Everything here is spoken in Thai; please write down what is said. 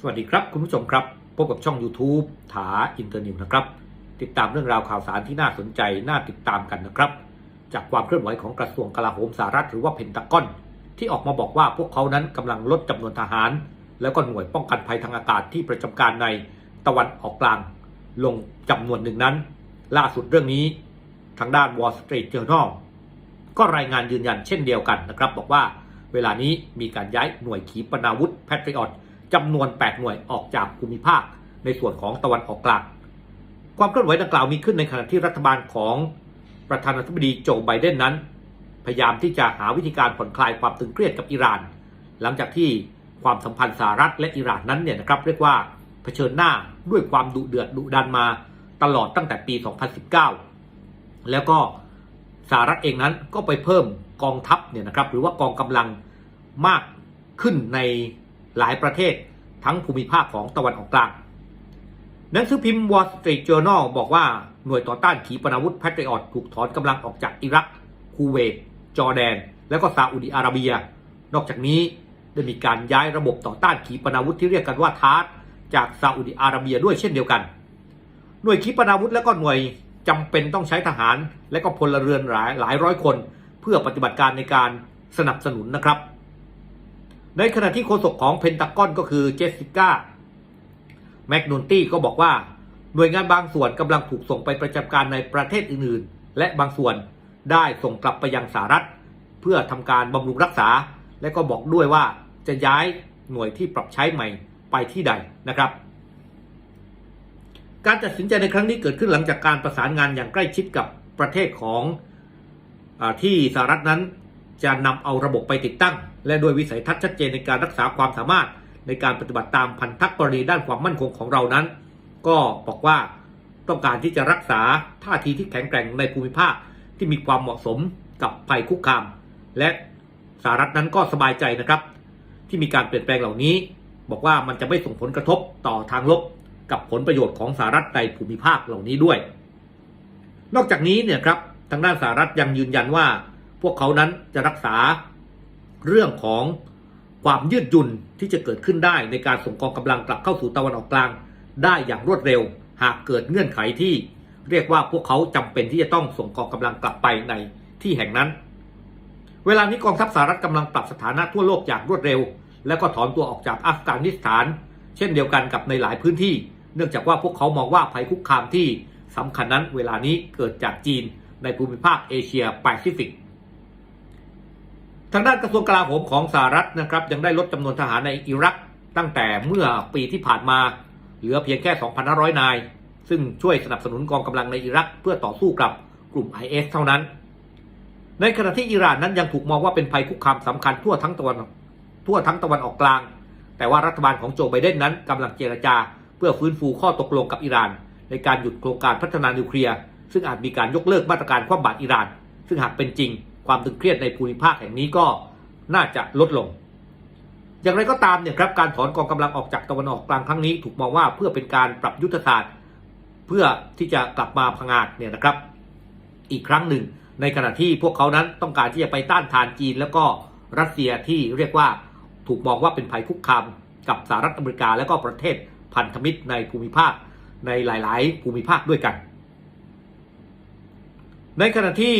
สวัสดีครับคุณผู้ชมครับ พบกับช่อง YouTube ถาอินเตอร์นิวนะครับ ติดตามเรื่องราวข่าวสารที่น่าสนใจ น่าติดตามกันนะครับ จากความเคลื่อนไหวของกระทรวงกลาโหมสหรัฐหรือว่าเพนตากอน ที่ออกมาบอกว่าพวกเขานั้นกำลังลดจำนวนทหาร แล้วก็หน่วยป้องกันภัยทางอากาศที่ประจำการในตะวันออกกลาง ลงจำนวนหนึ่งนั้น ล่าสุดเรื่องนี้ทางด้าน Wall Street Journal ก็รายงานยืนยันเช่นเดียวกันนะครับ บอกว่าเวลานี้มีการย้ายหน่วยขีปนาวุธ Patriot จำนวน 8 หน่วยออกจากภูมิภาค ในส่วนของตะวันออกกลางความเคลื่อนไหวดังกล่าวมีขึ้นในขณะที่รัฐบาลของประธานาธิบดีโจไบเดนนั้น พยายามที่จะหาวิธีการผ่อนคลายความตึงเครียดกับอิหร่าน หลังจากที่ความสัมพันธ์สหรัฐและอิหร่านนั้นเนี่ยนะครับเรียกว่าเผชิญหน้าด้วยความดุเดือดดุดันมาตลอดตั้งแต่ปี 2019 แล้วก็สหรัฐเองนั้นก็ไปเพิ่มกองทัพเนี่ยนะครับหรือว่ากองกำลังมากขึ้นใน หลายประเทศทั้งภูมิภาคของตะวันออกกลาง หนังสือพิมพ์ Wall Street Journal บอกว่าหน่วยต่อต้านขีปนาวุธ Patriot ถูกถอนกำลังออกจากอิรัก คูเวต จอร์แดน และก็ซาอุดิอาระเบีย นอกจากนี้ได้มีการย้ายระบบต่อต้านขีปนาวุธที่เรียกกันว่าทาร์ตจากซาอุดิอาระเบียด้วยเช่นเดียวกัน หน่วยขีปนาวุธและก็หน่วยจำเป็นต้องใช้ทหาร และก็พลเรือนหลายหลายร้อยคน เพื่อปฏิบัติการในการสนับสนุนนะครับ ในขณะที่โฆษกของเพนตากอนก็คือเจสสิก้าแมกนูนตี้ก็บอกว่าหน่วยงานบางส่วนกำลังถูกส่งไปประจำการในประเทศอื่นๆ และบางส่วนได้ส่งกลับไปยังสหรัฐ เพื่อทำการบำรุงรักษา และก็บอกด้วยว่าจะย้ายหน่วยที่ปรับใช้ใหม่ไปที่ใดนะครับ การตัดสินใจในครั้งนี้เกิดขึ้นหลังจากการประสานงานอย่างใกล้ชิดกับประเทศของอที่สหรัฐนั้นจะนำเอาระบบไปติดตั้ง และด้วยวิสัยทัศน์ชัดเจนในการรักษาความสามารถในการปฏิบัติตามพันธกรณีด้านความมั่นคงของเรานั้น ก็บอกว่าต้องการที่จะรักษาท่าทีที่แข็งแกร่งในภูมิภาคที่มีความเหมาะสมกับภัยคุกคาม และสหรัฐนั้นก็สบายใจนะครับ ที่มีการเปลี่ยนแปลงเหล่านี้ บอกว่ามันจะไม่ส่งผลกระทบต่อทางลบกับผลประโยชน์ของสหรัฐในภูมิภาคเหล่านี้ด้วย นอกจากนี้เนี่ยครับทางด้านสหรัฐยังยืนยันว่า พวกเขานั้นจะรักษา เรื่องของความยืดหยุ่นที่จะเกิดขึ้นได้ในการส่งกองกำลังกลับเข้าสู่ตะวันออกกลาง ได้อย่างรวดเร็ว หากเกิดเงื่อนไขที่ เรียกว่าพวกเขาจำเป็นที่จะต้องส่งกองกำลังกลับไปในที่แห่งนั้น เวลานี้กองทัพสหรัฐกำลังปรับสถานะทั่วโลกอย่างรวดเร็ว และก็ถอนตัวออกจากอัฟกานิสถาน เช่นเดียวกันกับในหลายพื้นที่ เนื่องจากว่าพวกเขามองว่าภัยคุกคามที่สำคัญนั้น เวลานี้เกิดจากจีนในภูมิภาคเอเชียแปซิฟิก ทางด้านกระทรวงกลาโหมของสหรัฐนะครับยังได้ลดจำนวนทหารในอิรักตั้งแต่เมื่อปีที่ผ่านมา เหลือเพียงแค่ 2,500 นาย ซึ่งช่วยสนับสนุนกองกำลังในอิรักเพื่อต่อสู้กับกลุ่ม IS เท่านั้น ในขณะที่อิหร่านนั้นยังถูกมองว่าเป็นภัยคุกคามสำคัญทั่วทั้งตะวันทั่วทั้งตะวันออกกลาง แต่ว่ารัฐบาลของโจไบเดนนั้นกำลังเจรจา เพื่อฟื้นฟูข้อตกลงกับอิหร่าน ในการหยุดโครงการพัฒนานิวเคลียร์ซึ่งอาจมีการยกเลิกมาตรการคว่ำบาตรอิหร่าน ซึ่งหากเป็นจริง ความตึงเครียดในภูมิภาคแห่งนี้ก็น่าจะลดลง อย่างไรก็ตามเนี่ยครับการถอนกองกำลังออกจากตะวันออกกลางครั้งนี้ถูกมองว่าเพื่อเป็นการปรับยุทธศาสตร์ เพื่อที่จะกลับมาพังงาดเนี่ยนะครับ อีกครั้งหนึ่ง ในขณะที่พวกเขานั้นต้องการที่จะไปต้านทานจีน แล้วก็รัสเซียที่เรียกว่าถูกมองว่าเป็นภัยคุกคามกับสหรัฐอเมริกาและก็ประเทศพันธมิตรในภูมิภาคในหลาย ๆ ภูมิภาคด้วยกัน ในขณะที่